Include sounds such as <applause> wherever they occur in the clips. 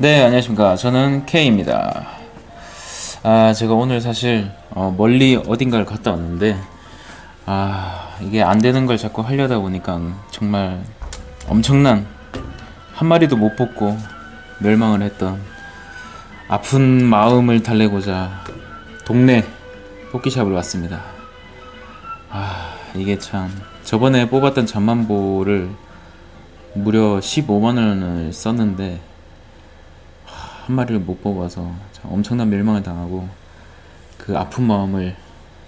네, 안녕하십니까. 저는 K입니다. 아, 제가 오늘 사실 어, 멀리 어딘가를 갔다 왔는데, 아, 이게 안 되는 걸 자꾸 하려다 보니까 정말 엄청난 한 마리도 못 뽑고 멸망을 했던 아픈 마음을 달래고자 동네 뽑기샵을 왔습니다. 아, 이게 참 저번에 뽑았던 잠만보를 무려 15만 원을 썼는데 한 마리를 못 뽑아서 참 엄청난 멸망을 당하고 그 아픈 마음을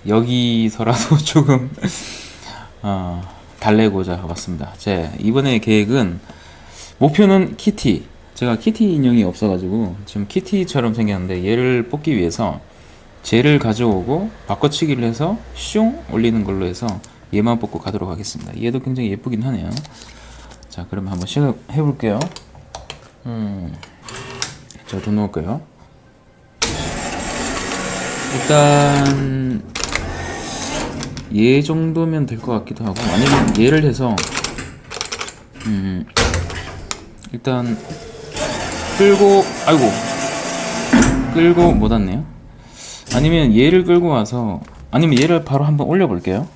여기서라도 <laughs> 조금 어, 달래고자 왔습니다. 제 이번에 계획은 목표는 키티. 제가 키티 인형이 없어가지고 지금 키티처럼 생겼는데 얘를 뽑기 위해서 쟤를 가져오고 바꿔치기를 해서 슝 올리는 걸로 해서 얘만 뽑고 가도록 하겠습니다. 얘도 굉장히 예쁘긴 하네요. 자, 그러면 한번 시작해 볼게요. 음. 자, 돈 넣을까요? 일단 얘 정도면 될 것 같기도 하고 아니면 얘를 해서 음 일단 끌고 아이고 끌고 못 왔네요. 아니면 얘를 끌고 와서 아니면 얘를 바로 한번 올려 볼게요.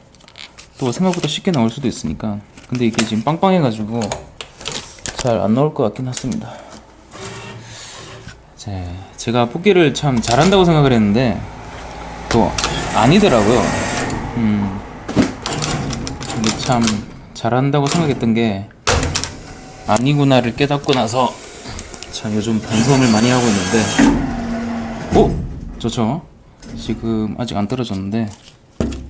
또 생각보다 쉽게 나올 수도 있으니까. 근데 이게 지금 빵빵해가지고 잘 안 나올 것 같긴 했습니다. 자, 제가 뽑기를 참 잘한다고 생각을 했는데 또 아니더라고요. 음, 이게 참 잘한다고 생각했던 게 아니구나를 깨닫고 나서 참 요즘 반성을 많이 하고 있는데 오! 좋죠? 지금 아직 안 떨어졌는데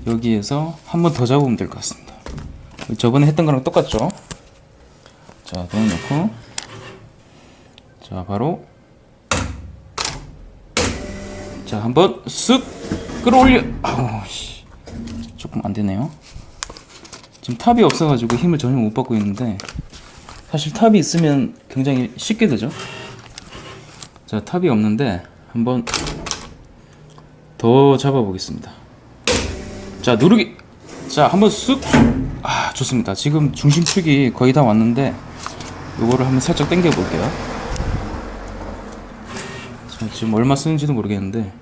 여기에서 한 번 더 잡으면 될 것 같습니다. 저번에 했던 거랑 똑같죠? 자, 돈 넣고 자, 바로 자, 한번 쓱 끌어올려. 아우 씨. 조금 안 되네요. 지금 탑이 없어 가지고 힘을 전혀 못 받고 있는데 사실 탑이 있으면 굉장히 쉽게 되죠. 자, 탑이 없는데 한번 더 잡아 보겠습니다. 자, 누르기. 자, 한번 쓱. 아, 좋습니다. 지금 중심 축이 거의 다 왔는데 요거를 한번 살짝 당겨 볼게요. 자, 지금 얼마 쓰는지도 모르겠는데.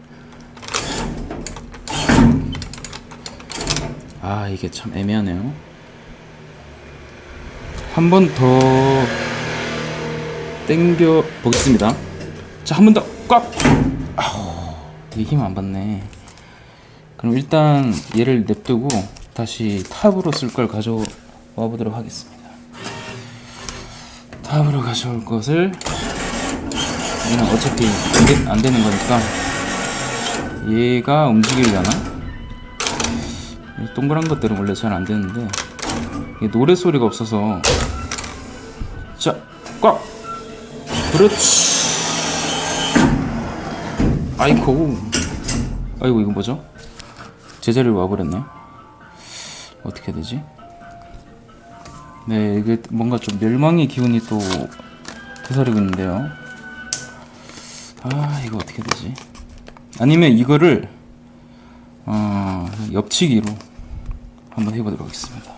아 이게 참 애매하네요. 한 번더 당겨 보겠습니다. 자 한 번 더꽉! 아우 이게 힘 안 받네. 그럼 일단 얘를 냅두고 다시 탑으로 쓸 걸 가져와 보도록 하겠습니다. 탑으로 가져올 것을 얘는 어차피 안, 되, 안 되는 거니까 얘가 움직이려나? 이 동그란 것들은 원래 잘 안 되는데 이게 노래 소리가 없어서 자, 꽉! 그렇지 아이고 아이고 이거 뭐죠? 제자리로 와버렸네 어떻게 되지? 네 이게 뭔가 좀 멸망의 기운이 또 되살이고 있는데요 아 이거 어떻게 되지? 아니면 이거를 어, 옆치기로 한번 해보도록 하겠습니다.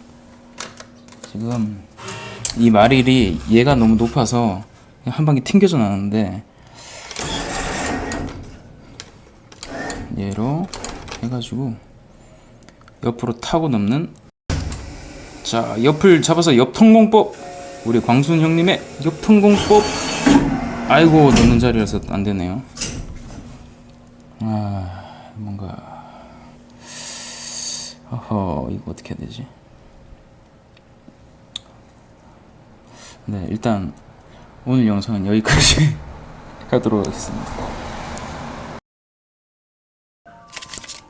지금 이 마릴이 얘가 너무 높아서 한 방에 튕겨져 나는데 얘로 해가지고 옆으로 타고 넘는 자 옆을 잡아서 옆통공법 우리 광순 형님의 옆통공법 아이고 넣는 자리라서 안 되네요. 아 뭔가 어허 이거 어떻게 해야 되지? 네 일단 오늘 영상은 여기까지 <laughs> 하도록 하겠습니다.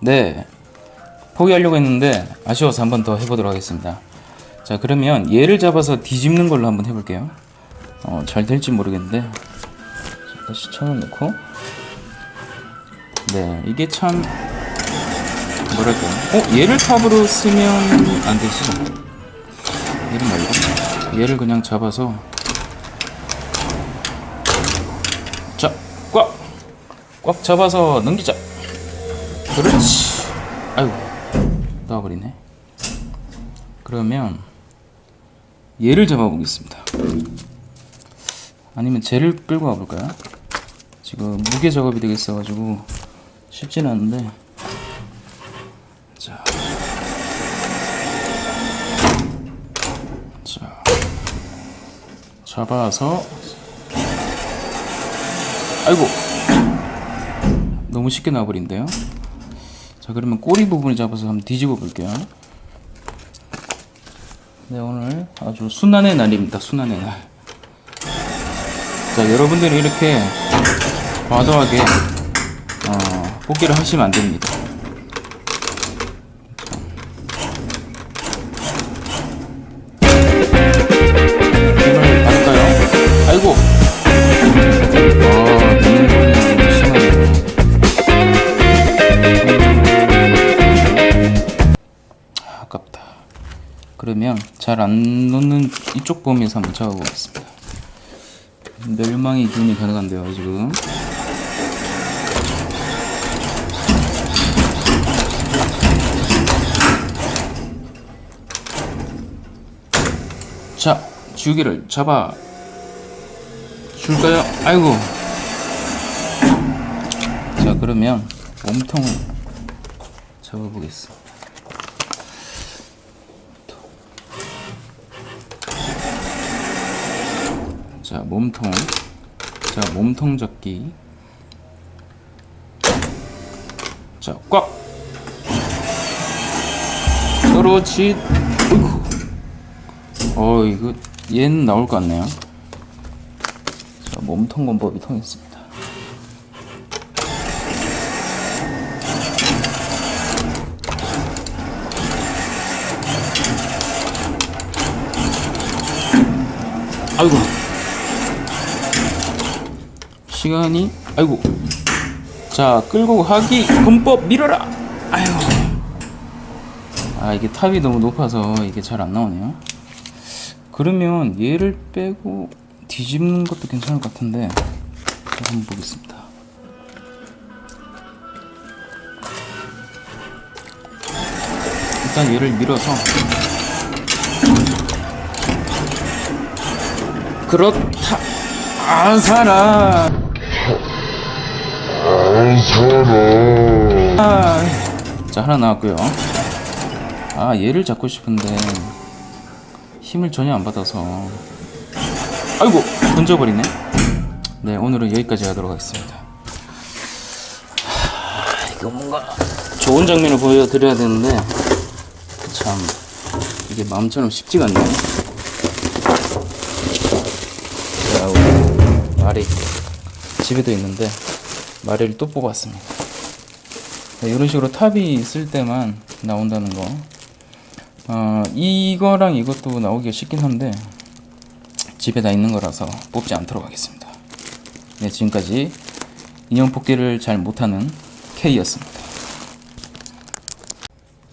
네 포기하려고 했는데 아쉬워서 한 번 더 해보도록 하겠습니다. 자 그러면 얘를 잡아서 뒤집는 걸로 한번 해볼게요. 어, 잘 될지 모르겠는데 자, 다시 천원 넣고. 네 이게 참 뭐랄까 어 얘를 탑으로 쓰면 안 되지. 얘를 말고. 얘를 그냥 잡아서. 자 꽉! 꽉 잡아서 넘기자. 그렇지. 아이고 나와버리네. 그러면 얘를 잡아보겠습니다. 아니면 젤을 끌고 와볼까요? 지금 무게 작업이 되겠어가지고 쉽지는 않은데. 자, 자. 잡아서. 아이고. 너무 쉽게 나와버린데요. 자 그러면 꼬리 부분을 잡아서 한번 뒤집어 볼게요. 네 오늘 아주 순환의 날입니다. 순환의 날. 자, 여러분들이 이렇게 과도하게 어, 뽑기를 하시면 안 됩니다. 힘을 받을까요? 아이고. 아, 눈물이 심하네. 아깝다. 그러면 잘 안 놓는 이쪽 범위에서 한번 잡아보겠습니다. 멸망의 기운이 가능한데요 지금 자 주기를 잡아 줄까요? 아이고. 자 그러면 몸통을 잡아보겠습니다. 자 몸통 자 몸통 잡기. 자꽉! 그렇지 어이구 어 이거 얘는 나올 것 같네요. 자 몸통 건법이 통했습니다. 아이고. 시간이 아이고. 자 끌고 가기 군법 밀어라! 아유 아 이게 탑이 너무 높아서 이게 잘 안 나오네요 그러면 얘를 빼고 뒤집는 것도 괜찮을 것 같은데 자, 한번 보겠습니다. 일단 얘를 밀어서 그렇다. 안 살아. 아, 자 하나 나왔고요. 아 얘를 잡고 싶은데 힘을 전혀 안 받아서 아이고 던져버리네. 네 오늘은 여기까지 하도록 하겠습니다. 하, 이거 뭔가 좋은 장면을 보여드려야 되는데 참 이게 마음처럼 쉽지가 않네요. 자 우리 말이 집에도 있는데 마리를 또 뽑았습니다. 네, 이런 식으로 탑이 있을 때만 나온다는 거. 어, 이거랑 이것도 나오기가 쉽긴 한데 집에 다 있는 거라서 뽑지 않도록 하겠습니다. 네, 지금까지 인형 뽑기를 잘 못하는 K였습니다.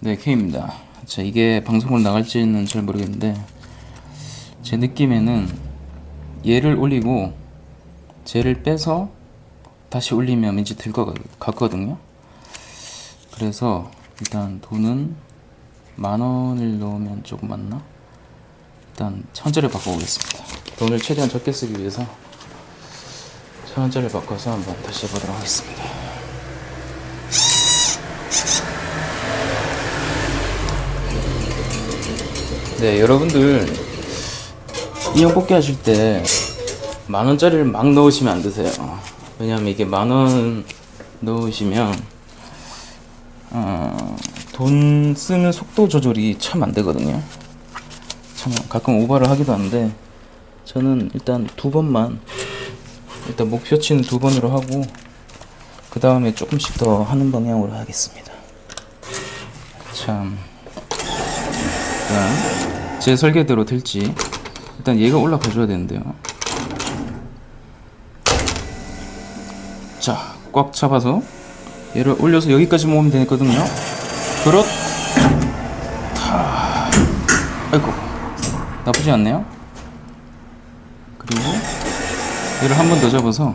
네, K입니다. 자, 이게 방송을 나갈지는 잘 모르겠는데 제 느낌에는 얘를 올리고 쟤를 빼서 다시 올리면 왠지 들 것 같거든요. 그래서 일단 돈은 만 원을 넣으면 조금 많나? 일단 천 원짜리 바꿔보겠습니다. 돈을 최대한 적게 쓰기 위해서 천 원짜리 바꿔서 한번 다시 해보도록 하겠습니다. 네, 여러분들 인형 뽑기 하실 때 만 원짜리를 막 넣으시면 안 되세요. 왜냐면 이게 만원 넣으시면 어, 돈 쓰는 속도 조절이 참 안 되거든요. 참 가끔 오버를 하기도 하는데 저는 일단 두 번만 일단 목표치는 두 번으로 하고 그 다음에 조금씩 더 하는 방향으로 하겠습니다. 참 일단 제 설계대로 될지 일단 얘가 올라가 줘야 되는데요. 자, 꽉 잡아서 얘를 올려서 여기까지 모으면 되거든요. 그렇다. 아이고, 나쁘지 않네요. 그리고 얘를 한 번 더 잡아서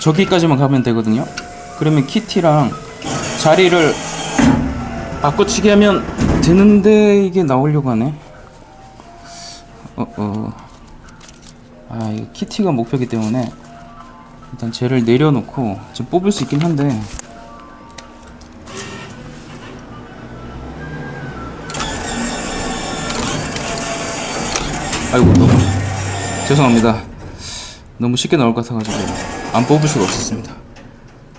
저기까지만 가면 되거든요. 그러면 키티랑 자리를 바꿔치기 하면 되는데 이게 나오려고 하네. 어, 어. 아, 이거 키티가 목표이기 때문에 일단 쟤를 내려놓고 지금 뽑을 수 있긴 한데 아이고 너무 죄송합니다 너무 쉽게 나올 것 같아가지고 안 뽑을 수가 없었습니다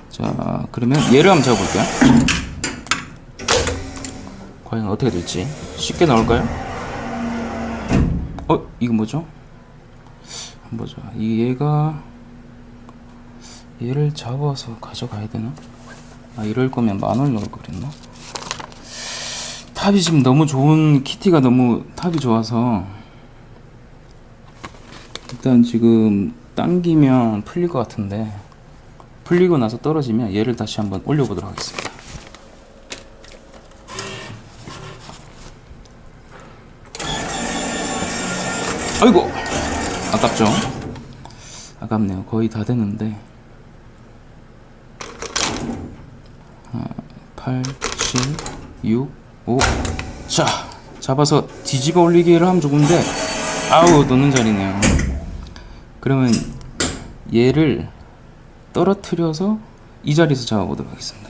자 그러면 얘를 한번 잡아볼게요 과연 어떻게 될지 쉽게 나올까요? 어? 이거 뭐죠? 보자 이 얘가 얘를 잡아서 가져가야 되나? 아 이럴 거면 만원 넣을 걸 그랬나? 탑이 지금 너무 좋은 키티가 너무 탑이 좋아서 일단 지금 당기면 풀릴 것 같은데 풀리고 나서 떨어지면 얘를 다시 한번 올려보도록 하겠습니다. 아이고 아깝죠? 아깝네요. 거의 다 됐는데 8, 7, 6, 5. 자, 잡아서 뒤집어 올리기를 하면 좋은데, 아우, 놓는 자리네요. 그러면 얘를 떨어뜨려서 이 자리에서 잡아보도록 하겠습니다.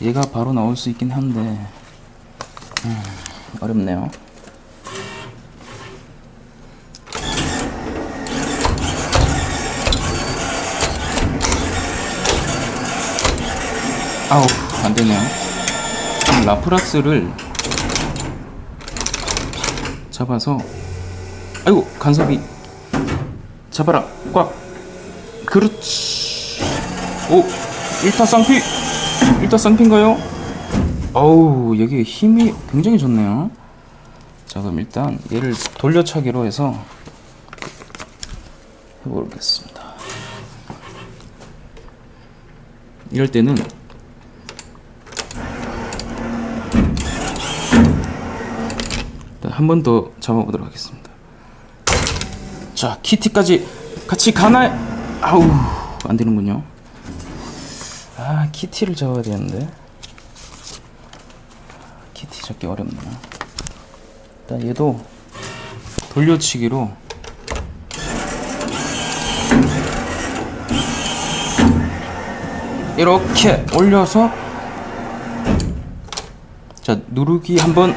얘가 바로 나올 수 있긴 한데, 음, 어렵네요. 아우 안 되네요. 라프라스를 잡아서 아이고 간섭이 잡아라 꽉 그렇지 오 일타 쌍피 일타 쌍피인가요? 어우 여기 힘이 굉장히 좋네요. 자 그럼 일단 얘를 돌려차기로 해서 해보겠습니다. 이럴 때는 한 번 더 잡아보도록 하겠습니다. 자, 키티까지 같이 가나요? 아우, 안 되는군요. 아, 키티를 잡아야 되는데. 키티 잡기 어렵네. 일단 얘도 돌려치기로 이렇게 올려서 자, 누르기 한번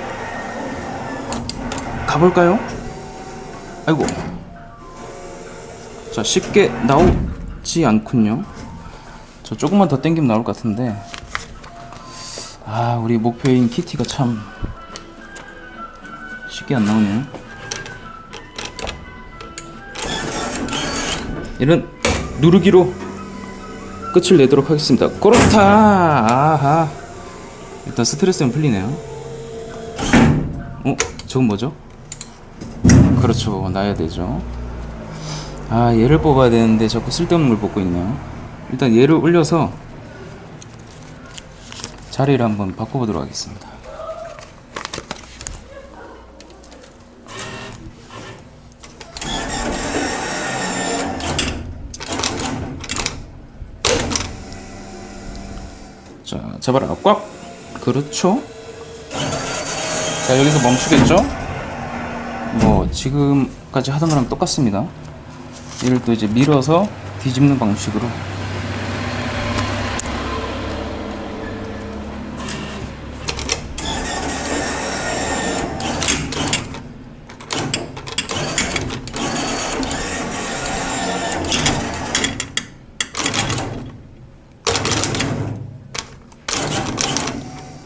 가볼까요? 아이고. 자, 쉽게 나오지 않군요. 저 조금만 더 땡기면 나올 것 같은데. 아, 우리 목표인 키티가 참 쉽게 안 나오네요. 이런 누르기로 끝을 내도록 하겠습니다. 그렇다. 아하. 일단 스트레스는 풀리네요. 어, 저건 뭐죠? 그렇죠. 놔야 되죠. 아, 얘를 뽑아야 되는데 자꾸 쓸데없는 걸 뽑고 있네요. 일단 얘를 올려서 자리를 한번 바꿔보도록 하겠습니다. 자, 잡아라. 꽉! 그렇죠. 자, 여기서 멈추겠죠? 뭐 지금까지 하던 거랑 똑같습니다. 얘를 또 이제 밀어서 뒤집는 방식으로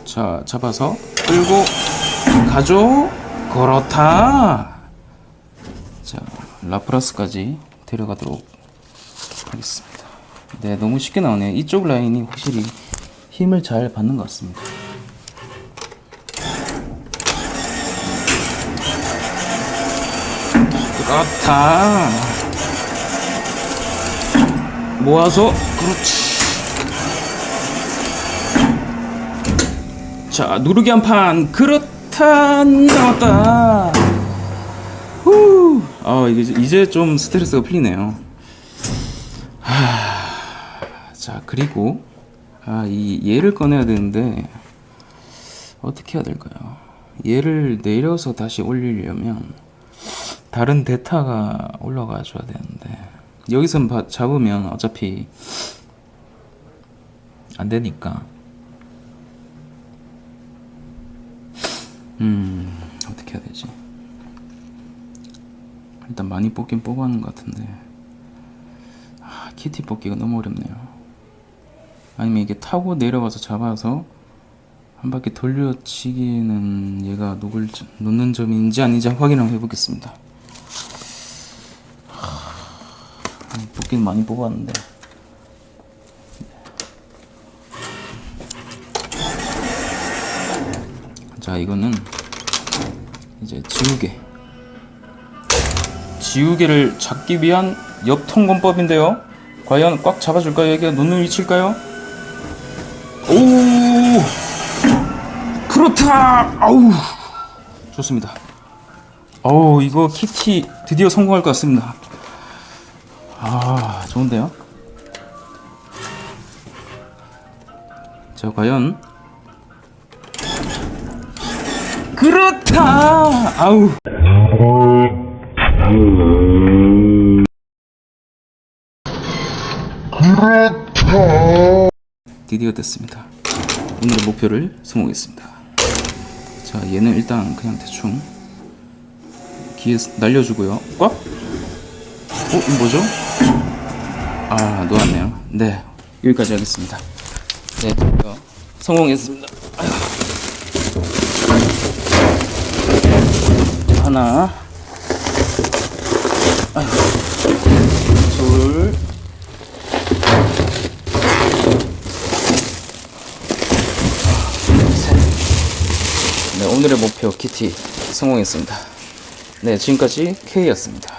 자 잡아서 끌고 가죠 그렇다. 자 라프라스까지 데려가도록 하겠습니다. 네 너무 쉽게 나오네요. 이쪽 라인이 확실히 힘을 잘 받는 것 같습니다. 그렇다. 모아서 그렇지. 자 누르기 한 판 그렇 다 나왔다 후. 아 이제 이제 좀 스트레스가 풀리네요 하... 자 그리고 아, 이 얘를 꺼내야 되는데 어떻게 해야 될까요? 얘를 내려서 다시 올리려면 다른 데타가 올라가 줘야 되는데 여기서 바- 잡으면 어차피 안 되니까 음 어떻게 해야 되지? 일단 많이 뽑긴 뽑아는 것 같은데 아, 키티 뽑기가 너무 어렵네요. 아니면 이게 타고 내려가서 잡아서 한 바퀴 돌려치기는 얘가 녹을 놓는 점인지 아닌지 확인을 해보겠습니다. 하, 뽑기는 많이 뽑았는데 자 이거는 이제 지우개 지우개를 잡기 위한 역통건법인데요. 과연 꽉 잡아줄까요? 여기가 놓는 위치일까요? 오! 그렇다! 아우! 좋습니다. 어우, 이거 키티 드디어 성공할 것 같습니다. 아, 좋은데요? 자, 과연. 그렇다! 아우! 드디어 됐습니다. 오늘의 목표를 성공했습니다. 자, 얘는 일단 그냥 대충 기에 날려주고요. 꽉? 어, 이거 뭐죠? 아, 놓았네요. 네, 여기까지 하겠습니다. 네, 드디어 성공했습니다. 아휴. 하나. 둘, 네, 오늘의 목표 키티 성공했습니다. 네, 지금까지 K였습니다.